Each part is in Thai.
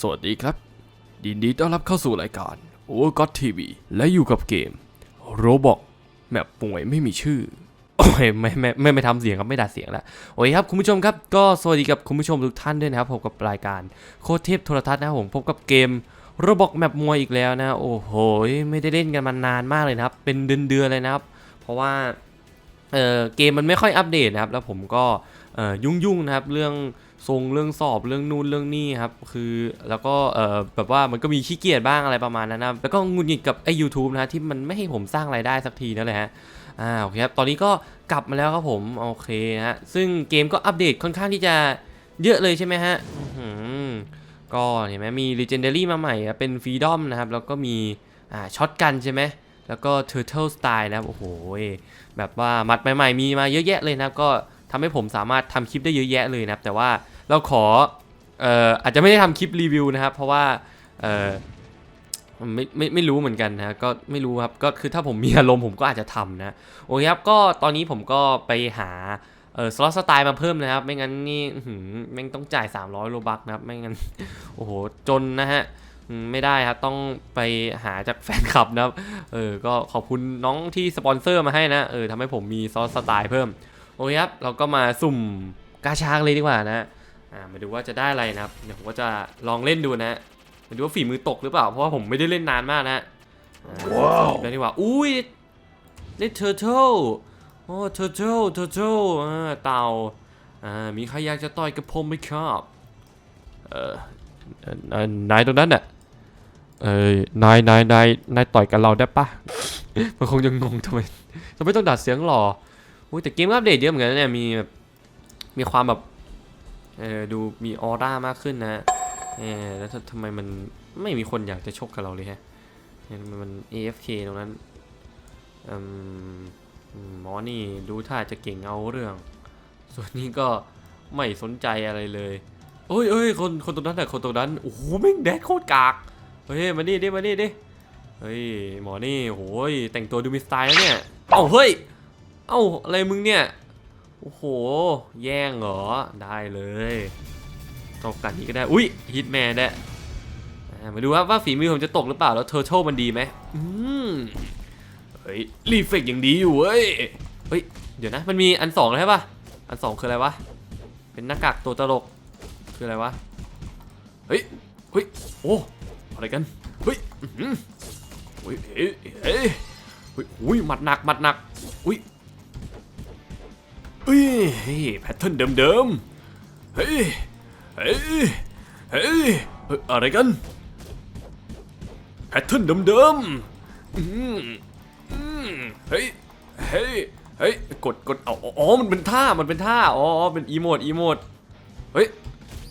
สวัสดีครับ ยินดีต้อนรับเข้าสู่รายการโอก็อตทีวีและอยู่กับเกมโรบอกแมปป่วยไม่มีชื่อ โอ้ยไม่ไม่ไม่ไม่ทำเสียงครับไม่ดัดเสียงแล้วโอเคครับคุณผู้ชมครับก็สวัสดีกับคุณผู้ชมทุกท่านด้วยนะครับพบกับรายการโคตรเทพโทรทัศน์นะครับผมพบกับเกมโรบอกแมปมวยอีกแล้วนะ โอ้โหไม่ได้เล่นกันมานานมากเลยนะครับ เป็นเดือนๆเลยนะครับ เพราะว่าเออเกมมันไม่ค่อยอัปเดตนะครับ แล้วผมก็เอ่อยุ่งๆนะครับเรื่อง ทรงเรื่องสอบเรื่องนู่นเรื่องนี่ครับคือแล้วก็เออแบบว่ามันก็มีขี้เกียจบ้างอะไรประมาณนั้นนะแล้วก็หงุนหงิดกับไอ้ YouTube นะที่มันไม่ให้ผมสร้างรายได้สักทีนั่นแหละฮะอ่าโอเคครับตอนนี้ก็กลับมาแล้วครับผมโอเคฮะซึ่งเกมก็อัปเดตค่อนข้างที่จะเยอะเลยใช่ไหมฮะก็เห็นไหมมี Legendary มาใหม่เป็น Freedom นะครับ แล้วก็มีอ่าช็อตกันใช่ไหมแล้วก็ Turtle Style นะครับ โอ้โห แบบว่ามัดใหม่ๆ มีมาเยอะแยะเลยนะครับ ก็ทำให้ผมสามารถทำคลิปได้เยอะแยะเลยนะครับ แต่ว่า เราขอเอ่ออาจจะไม่ได้ทำคลิปรีวิวนะครับ เพราะว่าเอ่อไม่ไม่ไม่รู้เหมือนกันนะก็ไม่รู้ครับก็คือถ้าผมมีอารมณ์ผมก็อาจจะทำนะโอเคครับก็ตอนนี้ผมก็ไปหาเออสล็อตสไตล์มาเพิ่มนะครับ ไม่งั้นนี่หือแม่งต้องจ่าย 300โลบักนะครับ ไม่งั้น โอ้โห จนนะฮะ ไม่ได้ครับ ต้องไปหาจากแฟนคลับนะครับ เออ ก็ขอบคุณน้องที่สปอนเซอร์มาให้นะ เออทำให้ผมมีซอสสไตล์เพิ่ม โอเคครับ เราก็มาสุ่มกาชาเลยดีกว่านะ อ่ามาดูว่าจะได้อะไรนะครับเดี๋ยวผมก็จะลองเล่นดูนะมาดูว่าฝีมือตกหรือเปล่า เพราะว่าผมไม่ได้เล่นนานมากนะว้าวได้ดีกว่าอุ้ยเล่นเทอร์เทิลโอ้เทอร์เทิลเทอร์เทิลอ่าเต่าอ่ามีใครอยากจะต่อยกับผมไหมครับเอ่อเอ่อเอ่อนายตรงนั้นน่ะเอ้ยนายนายนายนายต่อยกับเราได้ปะมันคงจะงงทำไมทำไมต้องดัดเสียงหล่ออุ้ยแต่เกมก็อัปเดตเยอะเหมือนกันนะเนี่ยมีแบบมีความแบบ เออดูมีออร่ามากขึ้นนะเออแล้วทำไมมันไม่มีคนอยากจะชกกับเราเลยฮะเนี่ยทำไมมัน AFK ตรงนั้นอืมอืมหมอนี่ดูท่าจะเก่งเอาเรื่อง ส่วนนี้ก็ไม่สนใจอะไรเลยเอ้ยเอ้ยคนคนตรงนั้นแหละคนตรงนั้นโอ้โหแม่งแดดโคตรกากเฮ้ยมานี่ดิมานี่ดิเฮ้ยหมอนี่โหยแต่งตัวดูมีสไตล์แล้วเนี่ยเอ้าเฮ้ยเอ้าอะไรมึงเนี่ย อ้โห แย่งเหรอ ได้เลยตกกันนี้ก็ได้ อุ้ยฮิตแมนได้มาดูว่าว่าฝีมือผมจะตกหรือเปล่า แล้วเทอร์เทลมันดีไหมอืมเฮ้ย รีเฟกอย่างดีอยู่เว้ย เฮ้ย เดี๋ยวนะ มันมีอันสองแล้วใช่ปะอันสองคืออะไรวะ เป็นหน้ากากตัวตลก คืออะไรวะ เฮ้ย เฮ้ย โอ้ อะไรกัน เฮ้ยอื้อหือเฮ้ยเฮ้ยเฮ้ยเฮ้ยอุ้ยหมัดหนักหมัดหนัก อุ้ย เฮ้ยแพทเทิร์นเดิมๆเฮ้ยเฮ้ย เฮ้ย เฮ้ย อะไรกัน แพทเทิร์นเดิมๆ อืมอืมเฮ้ย เฮ้ย เฮ้ย กดกดเอาอ๋อ มันเป็นท่า มันเป็นท่า อ๋อ เป็นอีโมด อีโมด เฮ้ย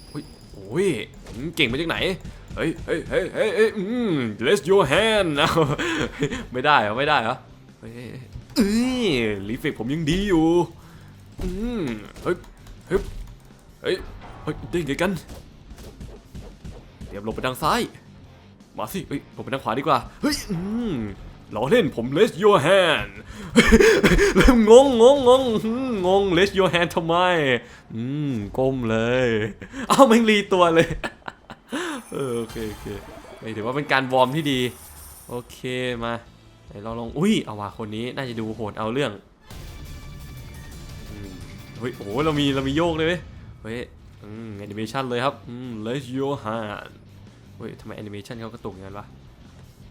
เฮ้ยโอ้ยเก่งมาจากไหน เฮ้ย เฮ้ย เฮ้ย เฮ้ยเฮ้ยอืม let's your hand เอาไม่ได้เหรอ ไม่ได้เหรอเฮ้ยเอ้ยรีเฟกผมยังดีอยู่ อืมเฮ้ยเฮ้ยเฮ้ยเฮ้ยได้ไงกันเตรียมลบไปทางซ้าย มาสิเฮ้ยลบไปทางขวาดีกว่าเฮ้ยอืมล้อเล่นผม let your hand เริ่มงงงงงงงง let your hand ทำไม อืม ก้มเลยเอ้าแม่งรีตัวเลย เออโอเคโอเคไม่ถือว่าเป็นการวอร์มที่ดี โอเคมาไหนลองลองอุ้ย เอาว่ะคนนี้น่าจะดูโหดเอาเรื่อง เฮ้ยโอ้โหเรามีเรามีโยกเลยเว้ยเฮ้ยอืมแอนิเมชันเลยครับอืม let your hand เฮ้ยทำไมแอนิเมชันเขากระตุกอย่างนั้นวะ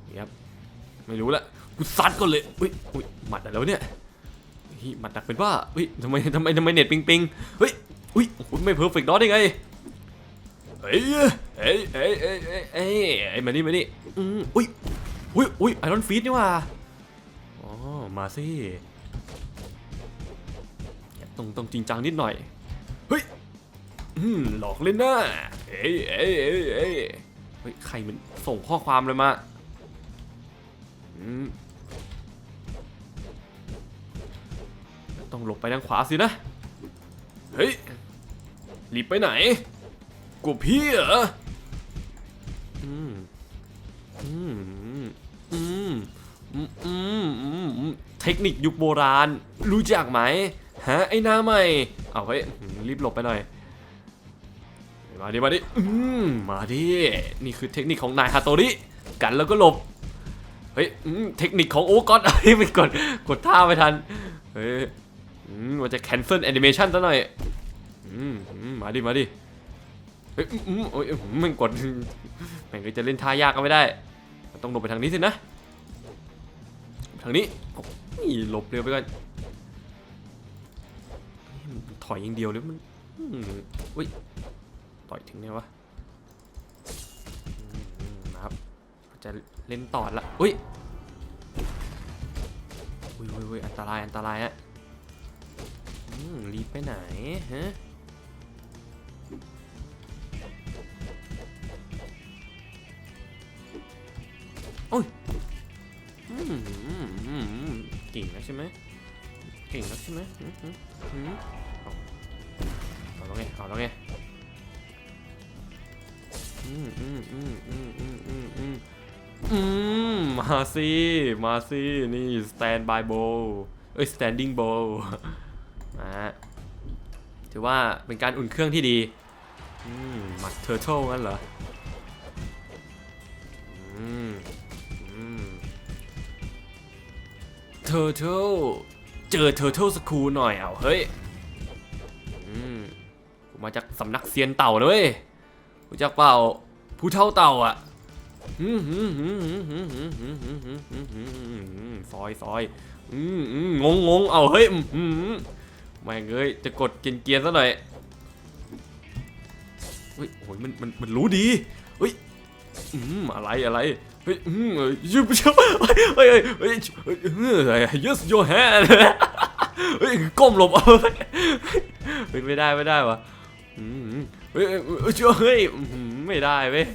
นี่ครับไม่รู้ละกูซัดก่อนเลยอุ้ยอุ้ยหมัดอะไรวะเนี่ยเฮ้ยหมัดหนักเป็นว่าเฮ้ยทำไมทำไมทำไมเน็ตปิงปิงเฮ้ยอุ้ยไม่เพอร์เฟกต์ดอได้ไงเฮ้ยเฮ้ยเฮ้ยเฮ้ยเฮ้ยเฮ้ยเฮ้ยมานี่มานี่อืมอุ้ยอุ้ยอุ้ยไอรอนฟีดนี่ว่าอ๋อมาสิ ต้องต้องจริงจังนิดหน่อยเฮ้ยอืมหลอกเล่นนะเฮ้ยเฮ้ยเฮ้ยเฮ้ยเฮ้ยใครมันส่งข้อความเลยมาอืมต้องหลบไปทางขวาสินะ เฮ้ยรีบไปไหนกูพี่เหรออืมอืมอืมอืมอืมอืมอืมเทคนิคยุคโบราณ รู้จักไหม ฮะไอ้หน้าใหม่ เอาเฮ้ยรีบหลบไปหน่อย มาดิ มาดิ อืมมาดิ นี่คือเทคนิคของนายฮาโตริ กันแล้วก็หลบ เฮ้ยเทคนิคของโอ้ก็เฮ้ยไม่กด กดท่าไม่ทัน เฮ้ยมันจะ cancel animation ซะหน่อย อืมมาดิ มาดิ เฮ้ยอืมโอ้ยมันกดแม่งก็จะเล่นท่ายากก็ไม่ได้ ต้องหลบไปทางนี้สินะ ทางนี้หลบเร็วไปก่อน ถอยอย่างเดียวเลยมันอุ้ยต่อยถึงไงวะอืมอืมนะครับจะเล่นต่อละอุ้ยอุ้ยอุ้ยอุ้ยอันตรายอันตรายฮะอืมรีบไปไหนฮะโอ้ยอืมอืมอืมอืมเก่งแล้วใช่ไหมเก่งแล้วใช่ไหม แล้วไงเอาแล้วไงอืมอืมอืมอืมอืมอืมอืมอืมมาสิมาสินี่ stand by bow เอ้ย standing bow มาถือว่าเป็นการอุ่นเครื่องที่ดีอืมมัด turtle งั้นเหรออืมอืม turtle เจอ turtle school หน่อยเอาเฮ้ย มาจากสำนักเซียนเต่าเลยรู้จักเปล่าผู้เท่าเต่าอะซอยซอยงงงงเอาเฮ้ยไม่เอ้ยจะกดเกียนเกียนซะหน่อยเฮ้ยโอ้ยมันมันมันรู้ดีเฮ้ยอืมอะไรอะไรเฮ้ยอืมยืมเฮ้ยเฮ้ยเฮ้ย use your hand เฮ้ยก้มหลบเฮ้ยไม่ได้ไม่ได้วะ อืมเฮ้ยเฮ้ยเฮ้ยไม่ได้เว้ย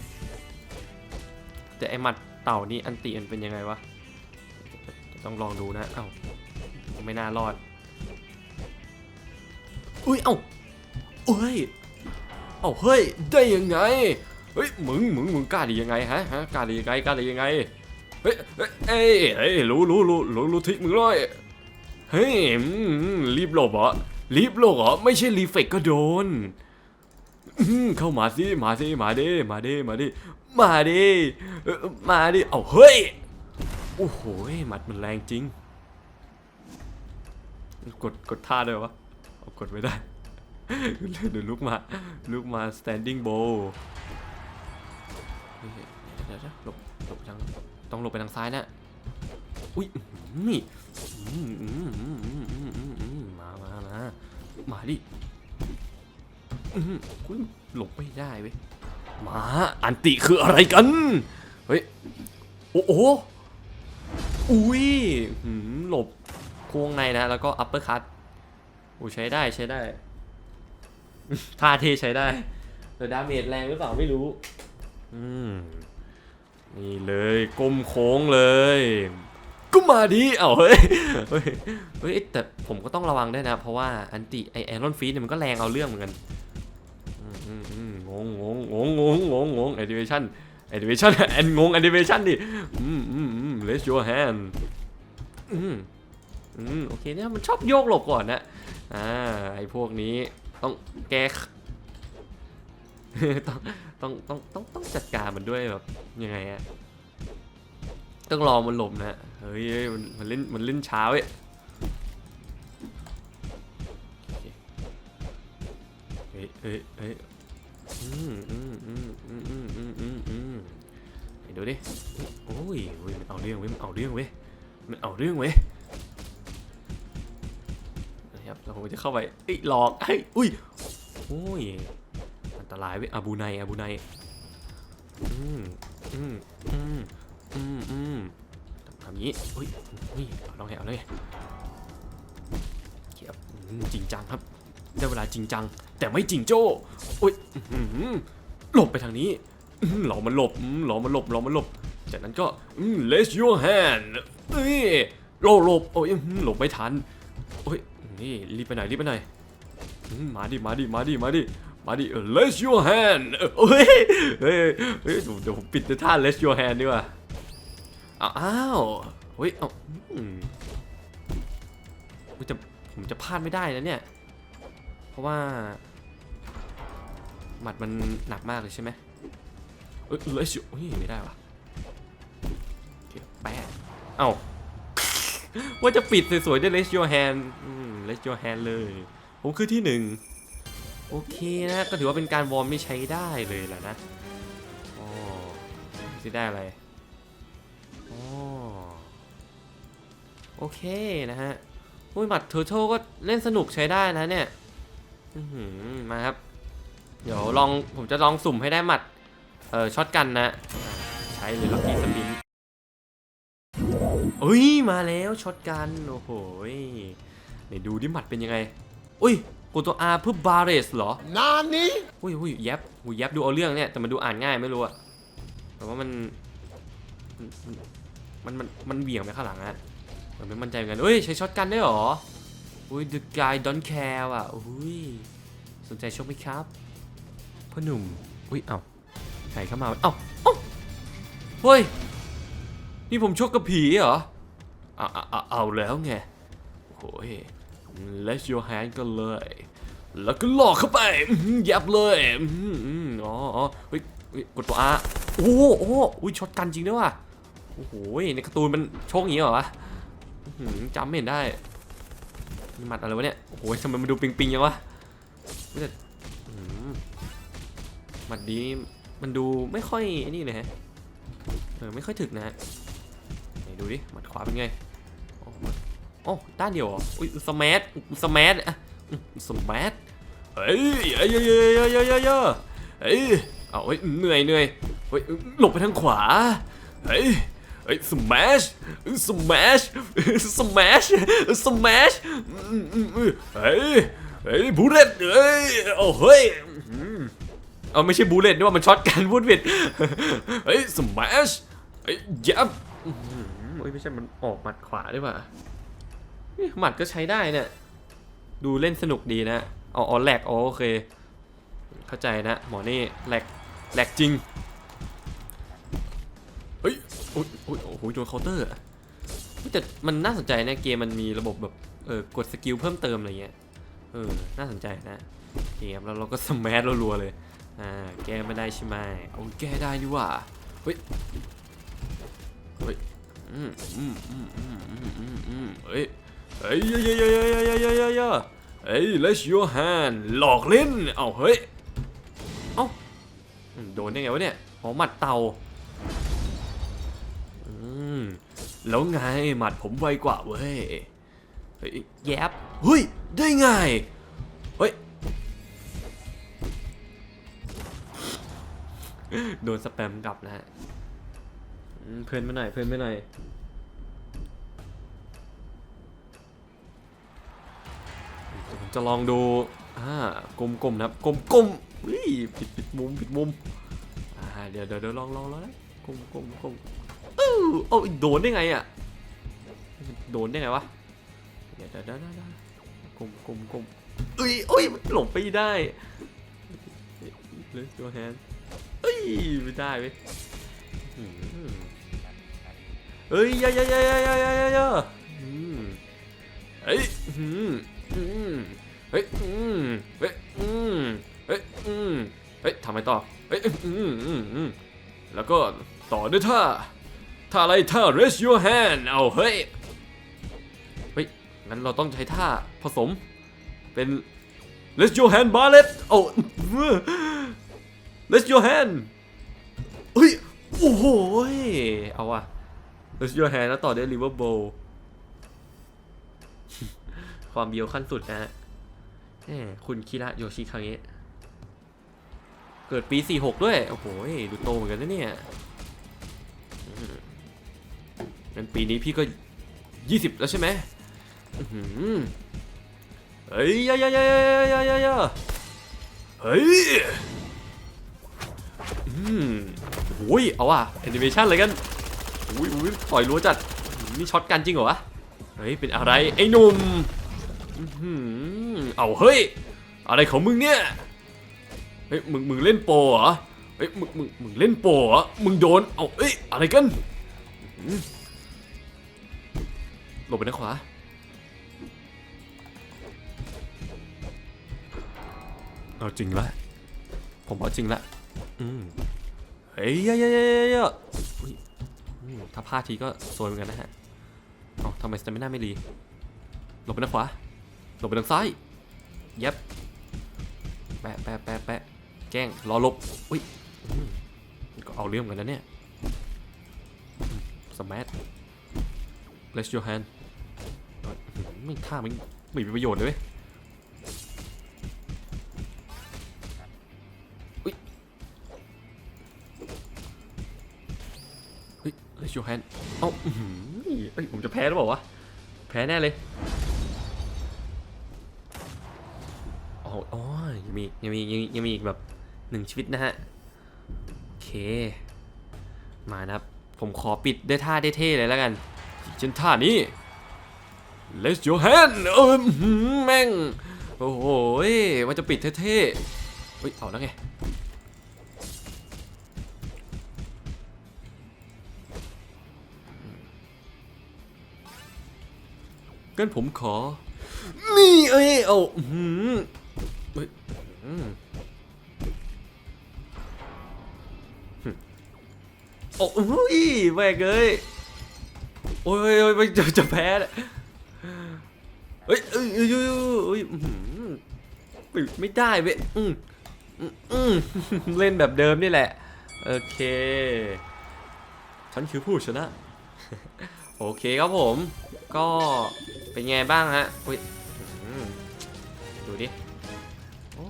แต่ไอหมัดเต่านี่อันติมันเป็นยังไงวะต้องลองดูนะ เอ้าไม่น่ารอด อุ้ย เอ้าเฮ้ย เอ้าเฮ้ย ได้ยังไง เฮ้ย มึง มึง มึงกล้าดียังไงฮะ ฮะ กล้าดียังไง กล้าดียังไง เฮ้ยเฮ้ยเอ้ยเฮ้ย รู้รู้รู้รู้รู้ทริกมึงเลยเฮ้ยอืมรีบหลบเหรอรีบหลบเหรอ ไม่ใช่รีเฟกก็โดน เข้ามาสิมาสิมาดิมาดิมาดิมาดิมาดิเอาเฮ้ยโอ้โหหมัดมันแรงจริง กดกดท่าด้วยวะเอากดไม่ได้เดี๋ยวลุกมาลุกมา standing bow เดี๋ยวเดี๋ยวหลบหลบทางต้องหลบไปทางซ้ายนะอุ้ยนี่อืมอืมอืมอืมอืมอืมอืมมามามามาดิ อื้อหืออุ๊ยหลบไม่ได้เว้ยมาอันติคืออะไรกัน เฮ้ย โอ้โหอุ้ยหืมหลบโค้งในนะ แล้วก็อัปเปอร์คัตโอ้ใช้ได้ใช้ได้ท่าเทใช้ได้แต่ดาเมจแรงหรือเปล่าไม่รู้ อืม นี่เลยก้มโค้งเลยก็มาดิเอ้าเฮ้ย เฮ้ย แต่ผมก็ต้องระวังด้วยนะ เพราะว่าอันติไอแอรอนฟีดเนี่ยมันก็แรงเอาเรื่องเหมือนกัน งงงงงงงงงงงแอนิเมชันแอนิเมชันแอนงงแอนิเมชันดิอืมอืมอืม raise your hand อืมอืมโอเคเนี่ยมันชอบโยกหลบก่อนนะอ่าไอพวกนี้ต้องแก้ต้องต้องต้องต้องต้องจัดการมันด้วยแบบยังไงอะต้องรอมันหลบนะเฮ้ยเฮ้ยมันมันเล่นมันเล่นช้าเว้ยเฮ้ยเฮ้ย รื่องเว้ย มันเอาเรื่องเว้ยนเอาเรื่องเว้ยนะครับเราจะเข้าไปเอ้หลอกเฮ้ยอุ้ยโอ้ย อันตรายเว้ยอาบูไนอาบูไนอืมอืมอืมอืมอืมทำอย่างนี้อุ้ยอุ้ยเอาลองให้เอาเลยเขียบจริงจังครับ ได้เวลาจริงจัง แต่ไม่จริงโจ้โอ้ยหลบไปทางนี้อื้อหือหลอมันหลบหลอมันหลบหลอมันหลบ จากนั้นก็อืม raise your hand เอ้ยหลบหลบโอ้ยหลบไม่ทันโอ้ยนี่รีบไปไหนรีบไปไหนมาดิมาดิมาดิมาดิมาดิเออ raise your hand เฮ้ยเฮ้ยเฮ้ยเดี๋ยวเดี๋ยวผมปิดในท่า raise your hand ดีกว่าอ้าวเฮ้ยเอ้าอืมจะผมจะพลาดไม่ได้นะเนี่ย เพราะว่า หมัดมันหนักมากเลยใช่ไหมเอ้ยเลชเฮ้ยไม่ได้วะโอเคแปะ เอ้า ว่าจะปิดสวยๆด้วย Raise Your Hand อืม Raise Your Hand เลย ผมคือที่หนึ่งโอเคนะ ก็ถือว่าเป็นการวอร์มที่ใช้ได้เลยแหละนะอ๋อจะได้อะไรโอ๋อโอเคนะฮะอุ้ยหมัดเทอร์โทก็เล่นสนุกใช้ได้นะเนี่ยมาครับ เดี๋ยวลองผมจะลองสุ่มให้ได้หมัด เอ่อช็อตกันนะ ใช้เลยล็อกกี้ส ปินเอ้ยมาแล้วช็อตกันโอ้โหยไหนดูดิหมัดเป็นยังไงอุ้ยกดตัว R เพื่อบาร์เรสเหรอ Nani? อุ้ยอุ้ยแยบอุ้ยแยบดูเอาเรื่องเนี่ยแต่มันดูอ่านง่ายไม่รู้อะแต่ว่ามันมันมันมันมันเบี่ยงไปข้างหลังอะเหมือนไม่มั่นใจเหมือนกันเอ้ยใช้ช็อตกันได้เหรออุ้ย the guy don't care อะอุ้ยสนใจชกไหมครับพ่อหนุ่มอุ้ยเอ้าใครเข้ามาเอ้าเอ้าเฮ้ยนี่ผมชกกับผีเหรอ เอาเอาเอาแล้วไงโอ้ย let your hand กันเลย แล้วก็หลอกเข้าไปยับเลยอ๋ออเฮ้ยกดตัว R โอ้โหโอ้โอุ้ยช็อตกันจริงด้วยว่ะโอ้โหในการ์ตูนมันโชคอย่างนี้เหรอวะจำไม่เห็นได้มัดอะไรวะเนี่ยโอ้โหทำไมมันดูปิงๆยังวะเฮ้ยแต่มัดดีมันดูไม่ค่อยไอ้นี่เลยฮะเออไม่ค่อยถึกนะฮะดูดิมัดขวาเป็นไง โอ้ด้านเดียวเหรออุ้ยสมัทสมัทสมัทเฮ้ยเฮ้ยเฮ้ยเฮ้ยเฮ้ยเฮ้ยเอาเฮ้ยเหนื่อยเหนื่อยเฮ้ยหลบไปทางขวาเฮ้ยเฮ้ยสมัชสมัชสมัชสมัชเฮ้ยเฮ้ยบูเลตเฮ้ยโอ้เฮ้ยเอาไม่ใช่บูเลตนี่ว่ามันช็อตกันพูดวิดเฮ้ยสมัชเฮ้ยยับไม่ใช่มันออกมัดขวาด้วยป่ะ หมัดก็ใช้ได้เนี่ย ดูเล่นสนุกดีนะอ๋ออ๋อแหลกอ๋อโอเค เข้าใจนะ หมอนี่แหลกแหลกจริง เฮ้ยโอ้ยโอ้ยโอ้โหโดนเคาน์เตอร์อะเฮ้ยแต่มันน่าสนใจนะเกมมันมีระบบแบบเออกดสกิลเพิ่มเติมอะไรเงี้ย เออ น่าสนใจนะเกมแล้วเราก็สมัรัวๆเลย อ่า แก้ไม่ได้ใช่ไหมโอ้แก้ได้นี่หว่าเฮ้ย เฮ้ย อืมอืมอืมอืมอืมอืมเฮ้ย เอ้ยเยอะเยอเยยยยเอ้ย let your hand หลอกเล่น เอาเฮ้ย เอาโดนได้ไงวะเนี่ยหอมัดเตาอืมแล้วไงหมัดผมไวกว่าเว้ย เฮ้ยแยบเฮ้ย ได้ไง เฮ้ย โดนสแปมกลับนะฮะเพื่อนไม่หน่อยเพื่อนไม่หน่อย จะลองดูอ่ากลมๆนะครับกลมๆอุ้ยผิดผิดมุมผิดมุมอ่าเดี๋ยวเดี๋ยวลองลองแล้วนะกลมกลมกลมอื้อโอ้โดนได้ไงอะโดนได้ไงวะเดี๋ยวเดี๋ยวเดี๋ยวเดี๋ยวกลมกลมกลมเอ้ยโอ้ยหลบไปได้เลยตัวแฮนเอ้ยไม่ได้เว้ยอืมเอ้ยอยาอยาอยาอยาอยาอยาอยาอยาอืมเฮ้ยอืมอืม เฮ้ย อืม เฮ้ย อืม เฮ้ย อืม เฮ้ยทำไมต่อ เฮ้ย อืมอืมอืมแล้วก็ต่อด้วยท่า ท่าอะไรท่า raise your hand เอาเฮ้ย เฮ้ย งั้นเราต้องใช้ท่าผสม เป็น let's your hand ballet โอ้ let's your hand เฮ้ย โอ้โห เอาว่ะ let's your hand แล้วต่อด้วย river bow ความเบียวขั้นสุดนะฮะ คุณคิระโยชิคางเงะเกิดปี 46 ด้วย โอ้โหดูโตเหมือนกันนะเนี่ยงั้นปีนี้พี่ก็ 20 แล้วใช่ไหมเฮ้ยยายายายายายายาเฮ้ย อืมโอ้ย เอาว่ะแอนิเมชันอะไรกันอุ้ยอุ้ยต่อยรัวจัด นี่ช็อตกันจริงเหรอวะ เฮ้ย เป็นอะไร ไอ้หนุ่ม อื้อหือ เอาเฮ้ย อะไรของมึงเนี่ย เฮ้ยมึงมึงเล่นโปรเหรอ เฮ้ยมึงมึงมึงเล่นโปรเหรอ มึงโดน เอาเอ้ยอะไรกันหลบไปทางขวาเอาจริงละ ผมเอาจริงละอืมเฮ้ยเยอะเยอะเยอะเยยถ้าพลาดทีก็โซวยเหมือนกันนะฮะอ้าทำไมสเตมิน่าไม่รีหลบไปทางขวาหลบไปทางซ้าย ย็บแปะแปะแปะแปะแกล้งรอลบอุ้ยก็เอาเรื่องเหมือนกันนะเนี่ยสมัท Let's your hand ไม่ท่าไม่ไม่มีประโยชน์เลยเว้ยอุ๊ยเฮ้ย Let's your hand เอ้าอื้อหือเอ้ยผมจะแพ้หรือเปล่าวะ แพ้แน่เลยโอ้โอ้ ยังมียังมียังมีอีกแบบหนึ่งชีวิตนะฮะ โอเค มานะครับ ผมขอปิดด้วยท่าเท่ๆเลยแล้วกันเช่นท่านี้ Let's your hand เออแม่ง โอ้โหยมันจะปิดเท่ๆเฮ้ย เอาแล้วไงงั้นผมขอ นี่เอ้ย เอา โอ้ยแม่งเอ้ยโอ้ยโอ้ยโอ้ยจะจะแพ้เฮ้ยเอ้ยเอ้ยเอ้ยไม่ได้เว้ยอืมอืมเล่นแบบเดิมนี่แหละ โอเค ฉันคือผู้ชนะ โอเคครับผม ก็เป็นไงบ้างฮะอุ้ยดูดิโอ้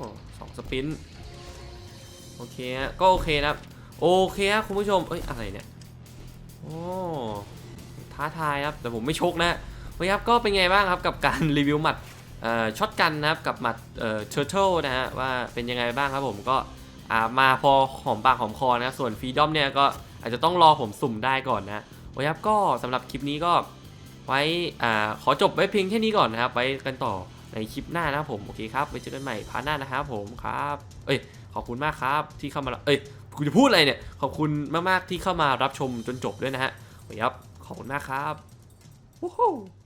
สปินโอเคฮะก็โอเคนะครับ โอเคครับคุณผู้ชมเอ้ยอะไรเนี่ยโอ้ท้าทายครับแต่ผมไม่ชกนะโอเคครับก็เป็นไงบ้างครับกับการรีวิวหมัดช็อตกันนะครับกับหมัดเอ่อเชอร์เทลนะฮะว่าเป็นยังไงบ้างครับผมก็อ่ามาพอหอมปากหอมคอนะส่วนฟรีดอมเนี่ยก็อาจจะต้องรอผมสุ่มได้ก่อนนะโอเคครับก็สำหรับคลิปนี้ก็ไว้อ่าขอจบไว้เพียงแค่นี้ก่อนนะครับ ไว้กันต่อ ในคลิปหน้านะครับผมโอเคครับไว้เจอกันใหม่พาร์ทหน้านะครับผมครับ เอ้ยขอบคุณมากครับที่เข้ามารับเอ้ยกูจะพูดอะไรเนี่ยขอบคุณมากๆที่เข้ามารับชมจนจบด้วยนะฮะโอเคครับขอบคุณมากครับ Woohoo!